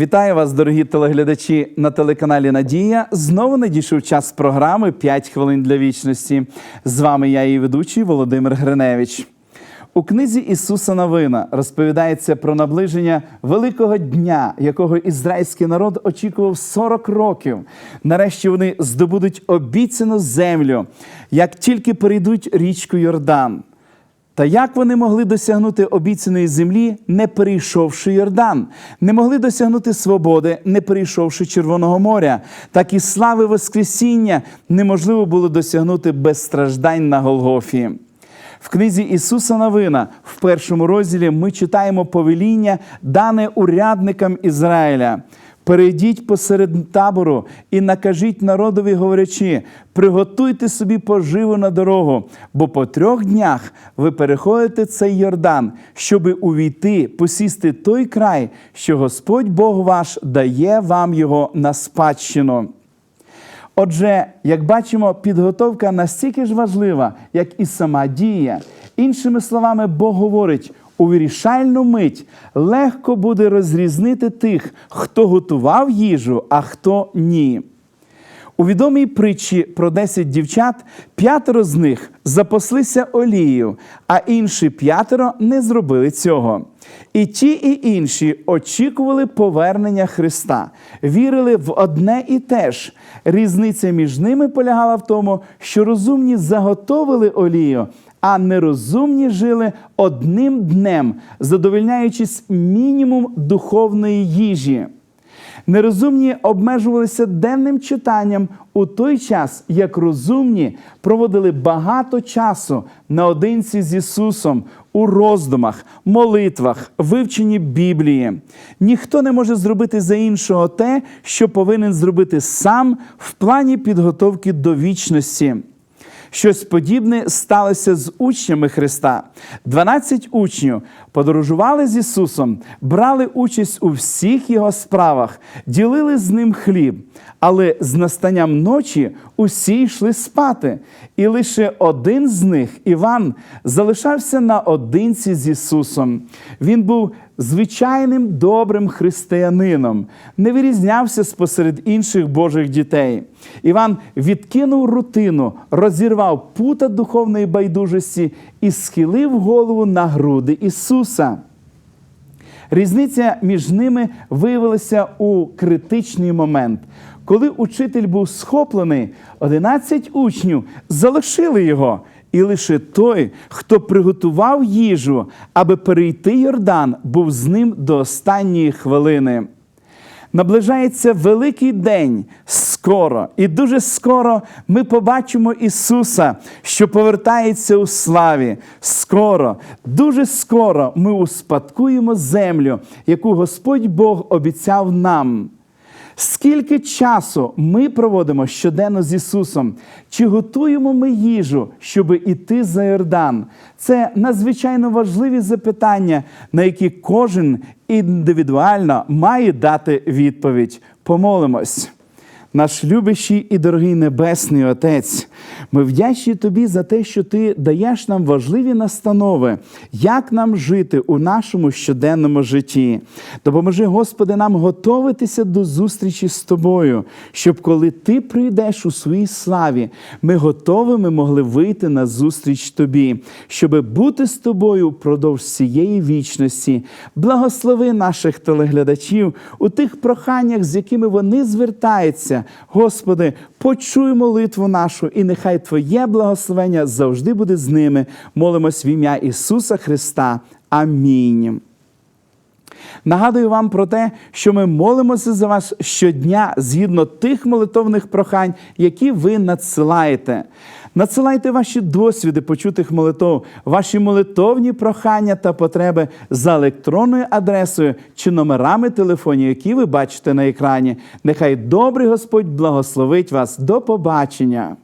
Вітаю вас, дорогі телеглядачі на телеканалі Надія. Знову надійшов час програми «5 хвилин для вічності. З вами я, її ведучий Володимир Гриневич. У книзі Ісуса Новина розповідається про наближення великого дня, якого ізраїльський народ очікував 40 років. Нарешті вони здобудуть обіцяну землю, як тільки перейдуть річку Йордан. Та як вони могли досягнути обіцяної землі, не перейшовши Йордан, не могли досягнути свободи, не перейшовши Червоного моря, так і слави Воскресіння неможливо було досягнути без страждань на Голгофі. В книзі Ісуса Новина в першому розділі ми читаємо повеління, дане урядникам Ізраїля. Перейдіть посеред табору і накажіть народові, говорячи: приготуйте собі поживу на дорогу, бо по трьох днях ви переходите цей Йордан, щоби увійти, посісти той край, що Господь Бог ваш дає вам його на спадщину. Отже, як бачимо, підготовка настільки ж важлива, як і сама дія. Іншими словами, Бог говорить, у вирішальну мить легко буде розрізнити тих, хто готував їжу, а хто ні. У відомій притчі про 10 дівчат п'ятеро з них запаслися олією, а інші п'ятеро не зробили цього. І ті, і інші очікували повернення Христа, вірили в одне і те ж. Різниця між ними полягала в тому, що розумні заготовили олію, а нерозумні жили одним днем, задовольняючись мінімум духовної їжі. Нерозумні обмежувалися денним читанням у той час, як розумні проводили багато часу наодинці з Ісусом у роздумах, молитвах, вивченні Біблії. Ніхто не може зробити за іншого те, що повинен зробити сам в плані підготовки до вічності. Щось подібне сталося з учнями Христа. 12 учнів подорожували з Ісусом, брали участь у всіх Його справах, ділили з ним хліб. Але з настанням ночі усі йшли спати, і лише один з них, Іван, залишався наодинці з Ісусом. Він був звичайним добрим християнином, не вирізнявся спосеред інших Божих дітей. Іван відкинув рутину, розірвав пута духовної байдужості і схилив голову на груди Ісуса. Різниця між ними виявилася у критичний момент. Коли учитель був схоплений, 11 учнів залишили його, і лише той, хто приготував їжу, аби перейти Йордан, був з ним до останньої хвилини. Наближається великий день скоро, і дуже скоро ми побачимо Ісуса, що повертається у славі. Скоро, дуже скоро ми успадкуємо землю, яку Господь Бог обіцяв нам. Скільки часу ми проводимо щоденно з Ісусом? Чи готуємо ми їжу, щоб іти за Йордан? Це надзвичайно важливі запитання, на які кожен індивідуально має дати відповідь. Помолимось. Наш любящий і дорогий Небесний Отець, ми вдячні Тобі за те, що Ти даєш нам важливі настанови, як нам жити у нашому щоденному житті. Допоможи, Господи, нам готуватися до зустрічі з Тобою, щоб коли Ти прийдеш у своїй славі, ми готовими могли вийти на зустріч Тобі, щоб бути з Тобою впродовж цієї вічності. Благослови наших телеглядачів у тих проханнях, з якими вони звертаються. Господи, почуй молитву нашу, і нехай Твоє благословення завжди буде з ними. Молимось в ім'я Ісуса Христа. Амінь. Нагадую вам про те, що ми молимося за вас щодня згідно тих молитовних прохань, які ви надсилаєте. Надсилайте ваші досвіди почутих молитов, ваші молитовні прохання та потреби за електронною адресою чи номерами телефонів, які ви бачите на екрані. Нехай добрий Господь благословить вас. До побачення!